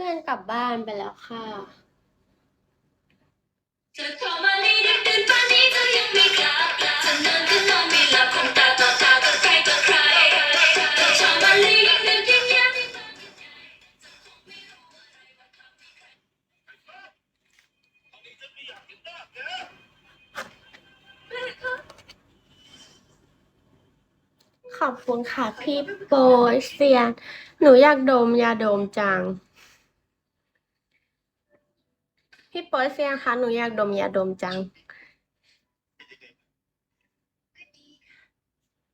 พื่อนกลับบ้านไปแล้วค่ะเธอเข้ามาในดึกดื่นป่านนี้เธอยังไม่กลับเธอนอนก็นอนไม่หลับคงตาต่อตากับใครต่อใครเธอชอบมาลีกดึกยิ่งยับขอบคุณค่ะพี่โปเซียน หนูอยากดมยาดมจัง พี่โปรยเซียนคะหนูอยากดมยาดมจัง ก็ดีค่ะ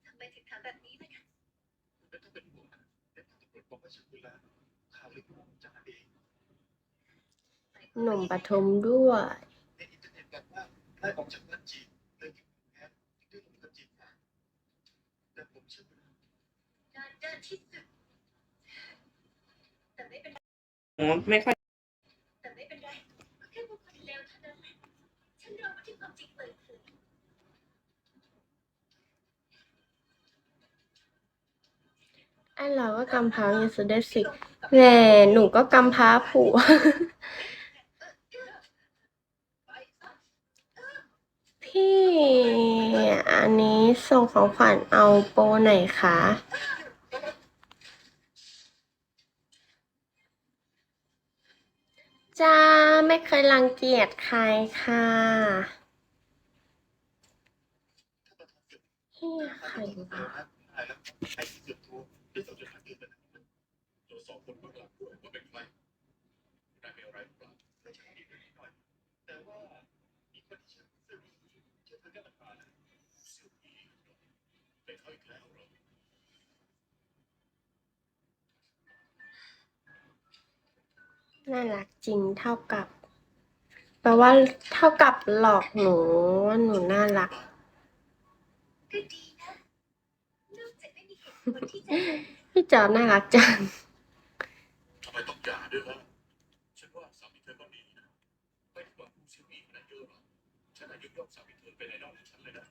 ทำไมถึงทำแบบนี้ล่ะคะไม่ต้องเป็นห่วงนะเดี๋ยวตำรวจบอกว่าฉันดูแลข่าวลือของจาเองหนุ่มปฐมด้วย ในอินเทอร์เน็ตบอกว่าได้ออกจากเมืองจีนเลยถึงได้ลงเมืองจีนมาแต่ผมเชื่อว่างานเดินที่สุดแต่ไม่เป็นไรไม่ค่อย จริงเปิดเผยไอ้เราก็กำพร้าอยู่สุดเด็ดสิแหมหนูก็กำพร้าผัวพี่อันนี้ส่งของขวัญเอาโปรไหนคะจ้าไม่เคยรังเกียจใครค่ะ ถ้าประธานเกิด เฮีย ใครเดี๋ยววะนะตายแล้วใครที่เกิดโทรได้ส่งจดหมายเกิดไปไหนตรวจสอบคนเบื้องหลังด้วยว่าเป็นใครได้เป็นอะไรหรือเปล่าไม่ใช่ดีนิดหน่อย แต่ว่ามีคนที่ชื่อเสื้อผีชื่อเธอแก้ปัญหานะเสื้อผีเป็นเขาอีกแล้วเหรอน่ารักจริงเท่ากับ แปลว่าเท่ากับหลอกหนูว่าหนูน่ารัก ก็ดีนะ นอกจากไม่มีเหตุผลที่จะพี่จอน่ารักจัง ทำไมต้องหย่าด้วยล่ะฉันว่าสามีเธอก็ดีนะไม่ถึงว่าผู้เชี่ยวมีขนาดเยอะหรอกฉันอายุยกสามีเธอเป็นไอดอลของฉันเลยนะ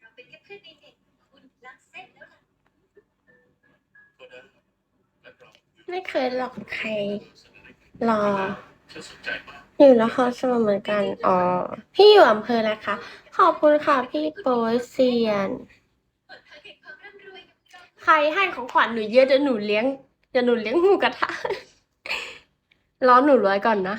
เราเป็นแค่เพื่อนในเน็ตคุณรักเส้นแล้วล่ะก็ได้แต่เราไม่เคยหลอกใครเสนอในหรอ ฉันสนใจมาก อยู่นครสวรรค์เหมือนกัน อ๋อ พี่อยู่อำเภอนะคะ ขอบคุณค่ะพี่โปยเซียน ใครให้ของขวัญหนูเยอะจะหนูเลี้ยงจะหนูเลี้ยงหมูกระทะรอหนูรวยก่อนนะ